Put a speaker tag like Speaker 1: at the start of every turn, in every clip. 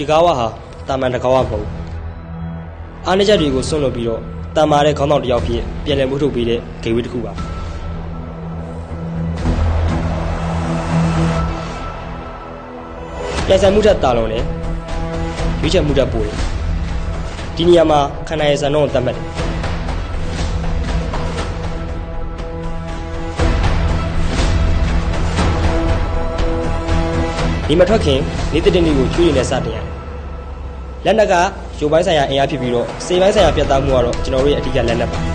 Speaker 1: တကားဝဟာတာမန်တကားဝမဟုတ်ဘူးအားနည်းချက်တွေကိုစွန့်လွတ်ပြီးတော့တန်မာတဲ့ခေါင်းဆောင်တစ်ယောက်ဖြစ်ပြန်လည်မှုထုတ်ပေးတဲ့ဂေဝေးတစ်ခုပါပြန်ဆိုင်မှုထက်တာလုံးတယ်ရွေးချယ်မှုထက်ပိုတယ်ဒီနေရာမှာခန္ဓာရဲ့ဇာတ်နှုန်းကိုတတ်မှတ်တယ် ဒီမထွက်ခင်နေတစ်တင်းတွေကိုချွေးရည်နဲ့စတင်ရတယ်။လက်နက်ကရုပ်ပိုင်းဆိုင်ရာအင်အားဖြစ်ပြီးတော့စေပိုင်းဆိုင်ရာပြတ်သားမှုကတော့ကျွန်တော်တို့ရဲ့အဓိကလက်နက်ပါ
Speaker 2: ဒ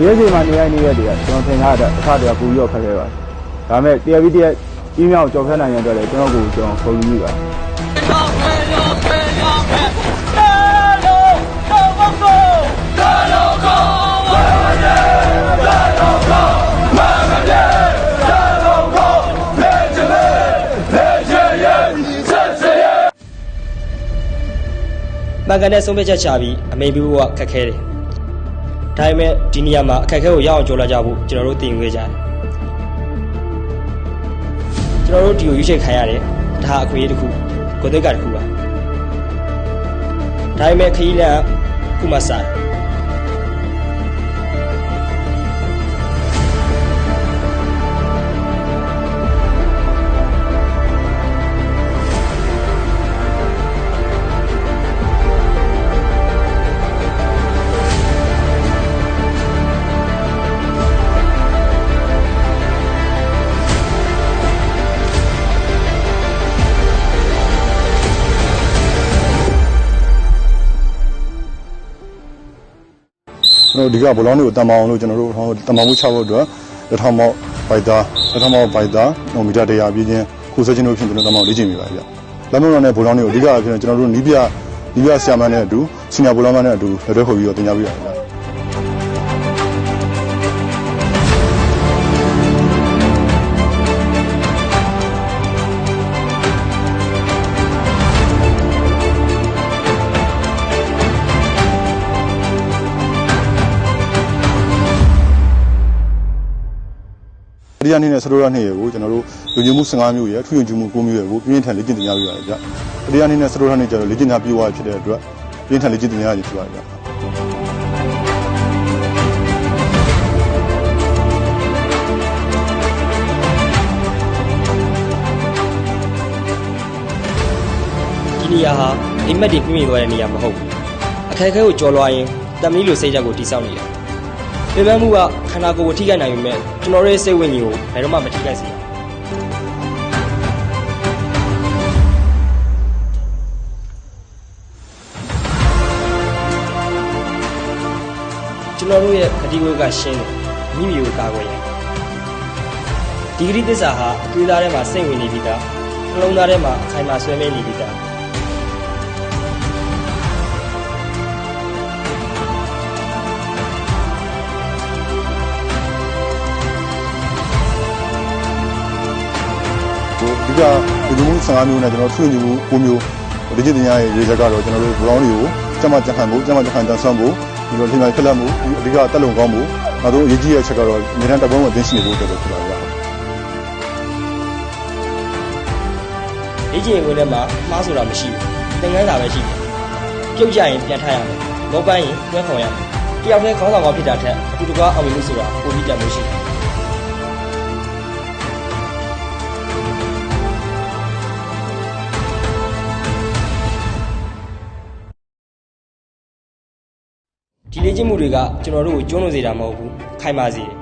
Speaker 2: ီအချိန်မှာနေရနေရတွေကကျွန်တော်သင်ထားတဲ့အခါတည်းကပူပြီးတော့ခက်ခဲပါတယ်။ဒါပေမဲ့တရားပြီးတရားအီးမေးလ်ကြော်ဖြတ်နိုင်ရတဲ့အတွက်လည်းကျွန်တော်ကိုကျွန်တော်ခေါ်ယူမိပါ
Speaker 1: မှန်ကန်တဲ့ဆုံးဖြတ်ချက်ချပြီးအမေပြီးဖို့ကခက်ခဲတယ်။ဒါပေမဲ့ဒီနေရာမှာအခက်အခဲကိုရအောင်ကြော်လာကြဖို့ကျွန်တော်တို့တင်ခဲ့ကြတယ်။ကျွန်တော်တို့ဒီကိုရွေးချယ်ခံရတယ်။ဒါအခွင့်အရေးတစ်ခုကိုယ်သိက္ခာတစ်ခုပါ။ဒါပေမဲ့ခရီးလမ်းကခုမှစတယ်။
Speaker 3: ကျွန်တော်ဒီကဘလောင်းတွေကိုတန်ပေါအောင်လို့ကျွန်တော်တို့ဟောတန်ပေါမှုချဖို့အတွက်တစ်ထောင်မောက်ဘိုက်သားတစ်ထောင်မောက်ဘိုက်သားနိုမီတာ100ပြည့်ချင်းခုဆွဲချင်းတို့ဖြင့်ကျွန်တော်တန်ပေါလေ့ကျင့်မိပါဗျ။လက်မတော်နဲ့ဘလောင်းတွေကိုအဓိကအဖြစ်ကျွန်တော်တို့နီးပြနီးပြဆရာမနဲ့အတူစီနီယာဘလောင်းမနဲ့အတူလက်တွဲခေါ်ပြီးတော့တင်ကြပြရဗျ။ ဒီကနေ့နဲ့ဆလိုရနှစ်ရေကိုကျွန်တော်တို့လူညမှု15မျိုးရယ်ထူးယုံကြည်မှု9မျိုးရယ်ကိုပြင်းထန်လေ့ကျင့်တင်ကြပြရတယ်ဗျ။ဒီကနေ့နဲ့ဆလိုရနှစ်ကျတော့လေ့ကျင့်တာပြေဝဖြစ်တဲ့အတွက်ပြင်းထန်လေ့ကျင့်တင်ကြရခြင်းဖြစ်ပါတယ်ဗျ။
Speaker 1: ဒီနေရာဟာအိမ်မက်တွေပြည့်မြဲသွားတဲ့နေရာမဟုတ်ဘူးအခက်အခဲကိုကြော်လွှားရင်တမီးလိုစိတ်ဓာတ်ကိုတိစောက်နေတာ ပြင်ပန်းမှုကခန္ဓာကိုယ်ကိုထိခိုက်နိုင်ပေမဲ့ကျွန်တော်တို့ရဲ့စိတ်ဝိညာဉ်ကိုဘယ်တော့မှမထိခိုက်စေဘူးကျွန်တော်တို့ရဲ့ပฏิဝေကရှင်းတယ်မိမိကိုကာကွယ်ရဒီဂရီသစ္စာဟာအသွေးသားထဲမှာစိတ်ဝင်နေပြီးသားနှလုံးသားထဲမှာအခိုင်အမာဆွဲမဲနေပြီးသား
Speaker 3: ကလူမှု15မျိုးနဲ့ကျွန်တော်ထွေညမှု9မျိုးဒီကျင့်တရားရဲ့ရေချက်ကတော့ကျွန်တော်တို့ဘလောင်းတွေကိုကျမကြက်ခံဖို့ကျမကြက်ခံတန်ဆွမ်းဖို့ဒီလိုထင်မှန်ခက်လက်မှုဒီအဓိကတက်လုံကောင်းမှုနောက်ဆုံးအရေးကြီးတဲ့ချက်ကတော့နေတန်းတပုံးဝင်သိရှိနေဖို့အတွက်ပဲဖြစ်ပါဗျာ
Speaker 1: လေ့ကျင့်ရေးဝင်ထဲမှာမှားဆိုတာမရှိဘူးသင်ခန်းစာပဲရှိတယ်ပြုတ်ကြရင်ပြန်ထရမယ်လောပန်းရင်တွဲခေါ်ရမယ်တယောက်တည်းခေါင်းဆောင်ကောင်းဖြစ်တာထက်အတူတကွအောင်မြင်မှုဆိုတာပိုပြီးတန်လို့ရှိတယ် ဒီလေ့ကျင့်မှုတွေကကျွန်တော်တို့ကိုကျွမ်းလို့စေတာမဟုတ်ဘူးခိုင်ပါစေတယ်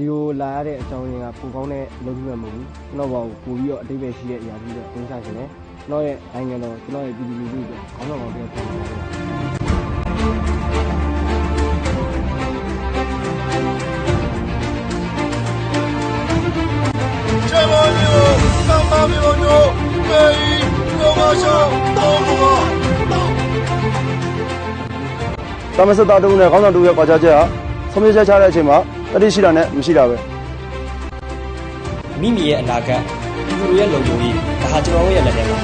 Speaker 4: တော်ဒီကိုလာရတဲ့အကြောင်းရင်းကပိုကောင်းတဲ့အလုပ်မျိုးမဟုတ်ဘူးကျွန်တော်ဘာကိုပိုပြီးတော့အတိတ်ပဲရှိတဲ့အရာကြီးတွေအင်းစားရှင်တယ်ကျွန်တော်ရဲ့နိုင်ငံတော်ကျွန်တော်ရဲ့ပြည်သူလူထုကိုခေါင်းဆောင်ကောင်းပြောပြပါတယ်
Speaker 2: သမစတာတုံးနဲ့ခေါင်းဆောင်တို့ရဲ့ပါကြချက်ဟာ ခွန်ပြချက်ချတဲ့အချိန်မှာတတိရှိတာနဲ့မရှိတာပဲ
Speaker 1: မိမိရဲ့အနာဂတ်လူတွေရဲ့လုံခြုံရေးဒါဟာကျွန်တော်တို့ရဲ့လက်ထဲမှာ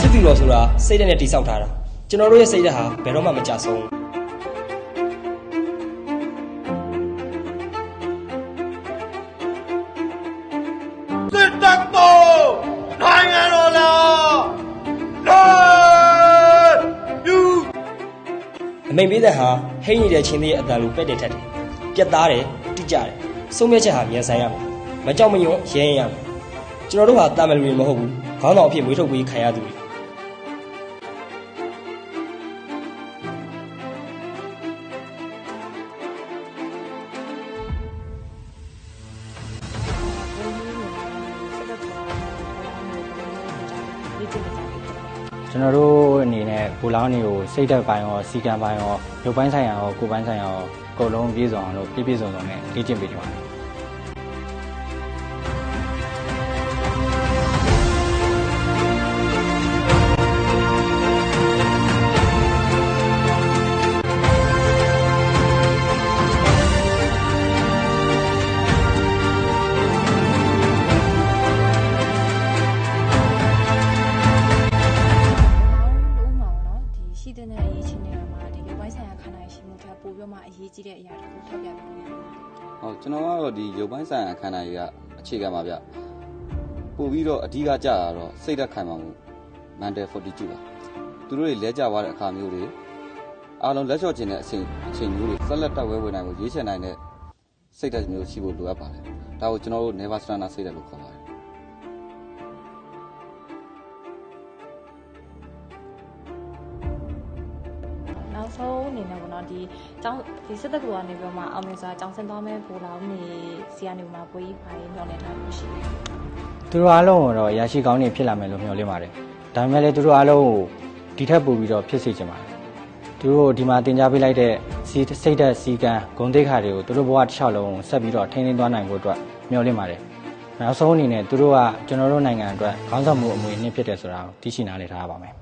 Speaker 1: စစ်သူတော်ဆိုတာစိတ်ဓာတ်နဲ့တိဆောက်ထားတာကျွန်တော်တို့ရဲ့စိတ်ဓာတ်ဟာဘယ်တော့မှမကြဆုံးဘူးအမိန်ပေးတဲ့ဟာဟိန်းနေတဲ့ချင်းသေးရဲ့အတန်လိုပဲ့တင်ထက်တယ် ပြက်သားတယ်တိကျတယ်စုံမဲ့ချက်ဟာမြန်ဆန်ရမယ်မကြောက်မရွံ့ရဲရင်ရမယ်ကျွန်တော်တို့ဟာတာမန်လူတွေမဟုတ်ဘူးခေါင်းဆောင်အဖြစ်မွေးထုတ်ပေးခံရသူတွေ
Speaker 5: ကျွန်တော်တို့အနေနဲ့ဘူလောင်းတွေကိုစိတ်ဓာတ်ပိုင်းရောစီကံပိုင်းရောရုပ်ပိုင်းဆိုင်ရာရောကိုယ်ပိုင်းဆိုင်ရာရောအကုန်လုံးပြည့်စုံအောင်လို့ပြည့်ပြည့်စုံစုံနဲ့လေ့ကျင့်ပေးနေပါတယ်
Speaker 6: တော်ကတော့ဒီရုပ်ပိုင်းဆိုင်ရာခန္ဓာကြီးကအခြေခံပါဗျပို့ပြီးတော့အဓိကကြာတာတော့စိတ်ဓာတ်ခိုင်မာမှု mental fortitude ပါသူတို့တွေလဲကျသွားတဲ့အခါမျိုးတွေအားလုံးလက်လျှော့ခြင်းတဲ့အချိန်အချိန်မျိုးတွေဆက်လက်တက်ဝဲဝင်နိုင်ဖို့ရွေးချယ်နိုင်တဲ့စိတ်ဓာတ်မျိုးရှိဖို့လိုအပ်ပါတယ်ဒါကိုကျွန်တော်တို့ never surrender စိတ်ဓာတ်လို့ခေါ်ပါတယ်
Speaker 7: နောက်ဆုံးအနေနဲ့ပေါ့နော်ဒီကျောင်းဒီစစ်တပ်ကနေပြီးတော့မှအောင်မြင်စွာကျောင်းဆင်းသွားမဲ့ဘူလောင်းနေစီကနေမှပွေးကြီးပိုင်းညောင်းနေထားလို့ရှိတယ်
Speaker 5: သူတို့အားလုံးကိုတော့ရရှိကောင်းနေဖြစ်လာမယ်လို့မျှော်လင့်ပါတယ်ဒါပေမဲ့လည်းသူတို့အားလုံးကိုဒီထက်ပိုပြီးတော့ဖြစ်စေချင်ပါတယ်သူတို့ဒီမှာတင် जा ပေးလိုက်တဲ့စီစိတ်ဓာတ်စီကံဂုဏ်သိက္ခာတွေကိုသူတို့ဘဝတစ်လျှောက်လုံးဆက်ပြီးတော့ထိန်းသိမ်းသွားနိုင်ဖို့အတွက်မျှော်လင့်ပါတယ်နောက်ဆုံးအနေနဲ့သူတို့ကကျွန်တော်တို့နိုင်ငံအတွက်ခေါင်းဆောင်မှုအမွေအနှစ်ဖြစ်တယ်ဆိုတာကိုသိရှိနားလည်ထားရပါမယ်